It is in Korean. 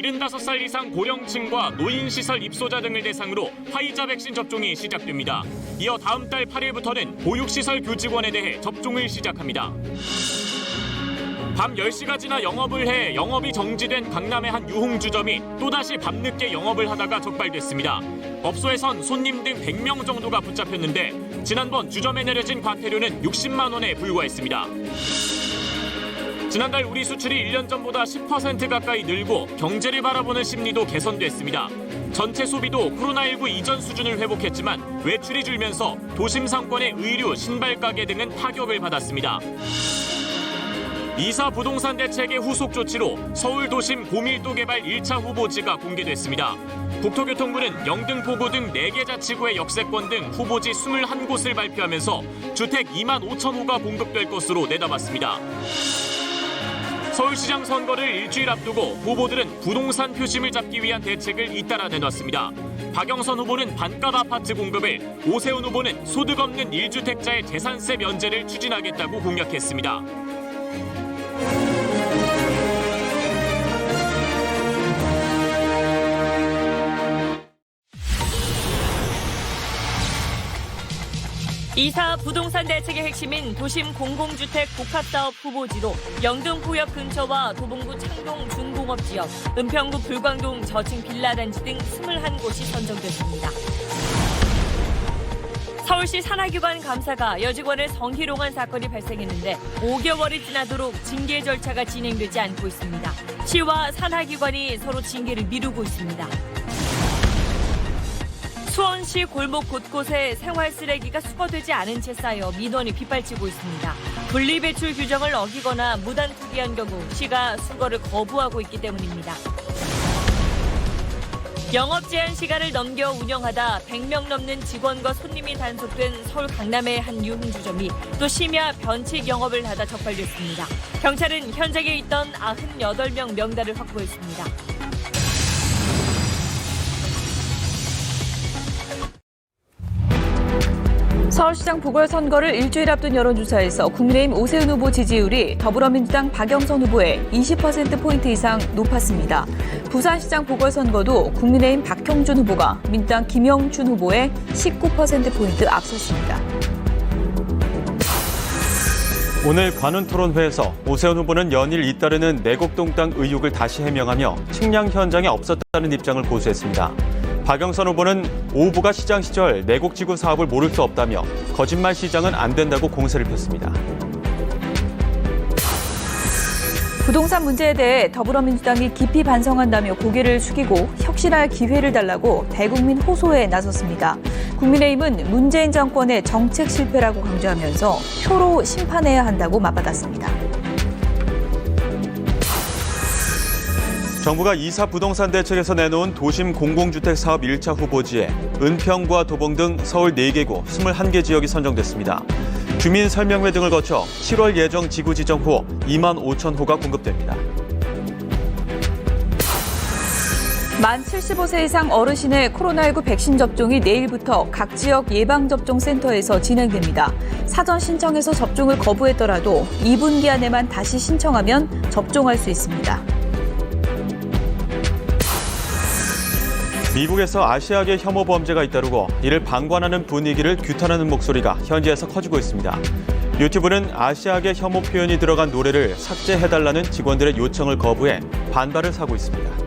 75살 이상 고령층과 노인시설 입소자 등을 대상으로 화이자 백신 접종이 시작됩니다. 이어 다음 달 8일부터는 보육시설 교직원에 대해 접종을 시작합니다. 밤 10시가 지나 영업을 해 영업이 정지된 강남의 한 유흥주점이 또다시 밤늦게 영업을 하다가 적발됐습니다. 업소에선 손님 등 100명 정도가 붙잡혔는데 지난번 주점에 내려진 과태료는 60만 원에 불과했습니다. 지난달 우리 수출이 1년 전보다 10% 가까이 늘고 경제를 바라보는 심리도 개선됐습니다. 전체 소비도 코로나19 이전 수준을 회복했지만 외출이 줄면서 도심 상권의 의류, 신발 가게 등은 타격을 받았습니다. 이사 부동산 대책의 후속 조치로 서울 도심 고밀도 개발 1차 후보지가 공개됐습니다. 국토교통부는 영등포구 등 4개 자치구의 역세권 등 후보지 21곳을 발표하면서 주택 2만 5천 호가 공급될 것으로 내다봤습니다. 서울시장 선거를 일주일 앞두고 후보들은 부동산 표심을 잡기 위한 대책을 잇따라 내놨습니다. 박영선 후보는 반값 아파트 공급을, 오세훈 후보는 소득 없는 1주택자의 재산세 면제를 추진하겠다고 공약했습니다. 이사 부동산 대책의 핵심인 도심 공공주택 복합사업 후보지로 영등포역 근처와 도봉구 창동 중공업 지역, 은평구 불광동 저층 빌라단지 등 21곳이 선정됐습니다. 서울시 산하기관 감사가 여직원을 성희롱한 사건이 발생했는데 5개월이 지나도록 징계 절차가 진행되지 않고 있습니다. 시와 산하기관이 서로 징계를 미루고 있습니다. 수원시 골목 곳곳에 생활 쓰레기가 수거되지 않은 채 쌓여 민원이 빗발치고 있습니다. 분리배출 규정을 어기거나 무단 투기한 경우 시가 수거를 거부하고 있기 때문입니다. 영업 제한 시간을 넘겨 운영하다 100명 넘는 직원과 손님이 단속된 서울 강남의 한 유흥주점이 또 심야 변칙 영업을 하다 적발됐습니다. 경찰은 현장에 있던 98명 명단을 확보했습니다. 서울시장 보궐선거를 일주일 앞둔 여론조사에서 국민의힘 오세훈 후보 지지율이 더불어민주당 박영선 후보의 20%포인트 이상 높았습니다. 부산시장 보궐선거도 국민의힘 박형준 후보가 민주당 김영춘 후보의 19%포인트 앞섰습니다. 오늘 관훈 토론회에서 오세훈 후보는 연일 잇따르는 내곡동 땅 의혹을 다시 해명하며 측량 현장에 없었다는 입장을 고수했습니다. 박영선 후보는 오 후보가 시장 시절 내곡지구 사업을 모를 수 없다며 거짓말 시장은 안 된다고 공세를 폈습니다. 부동산 문제에 대해 더불어민주당이 깊이 반성한다며 고개를 숙이고 혁신할 기회를 달라고 대국민 호소에 나섰습니다. 국민의힘은 문재인 정권의 정책 실패라고 강조하면서 표로 심판해야 한다고 맞받았습니다. 정부가 이사 부동산 대책에서 내놓은 도심 공공주택 사업 1차 후보지에 은평과 도봉 등 서울 4개구 21개 지역이 선정됐습니다. 주민 설명회 등을 거쳐 7월 예정 지구 지정 후 2만 5천 호가 공급됩니다. 만 75세 이상 어르신의 코로나19 백신 접종이 내일부터 각 지역 예방접종센터에서 진행됩니다. 사전 신청해서 접종을 거부했더라도 2분기 안에만 다시 신청하면 접종할 수 있습니다. 미국에서 아시아계 혐오 범죄가 잇따르고 이를 방관하는 분위기를 규탄하는 목소리가 현지에서 커지고 있습니다. 유튜브는 아시아계 혐오 표현이 들어간 노래를 삭제해달라는 직원들의 요청을 거부해 반발을 사고 있습니다.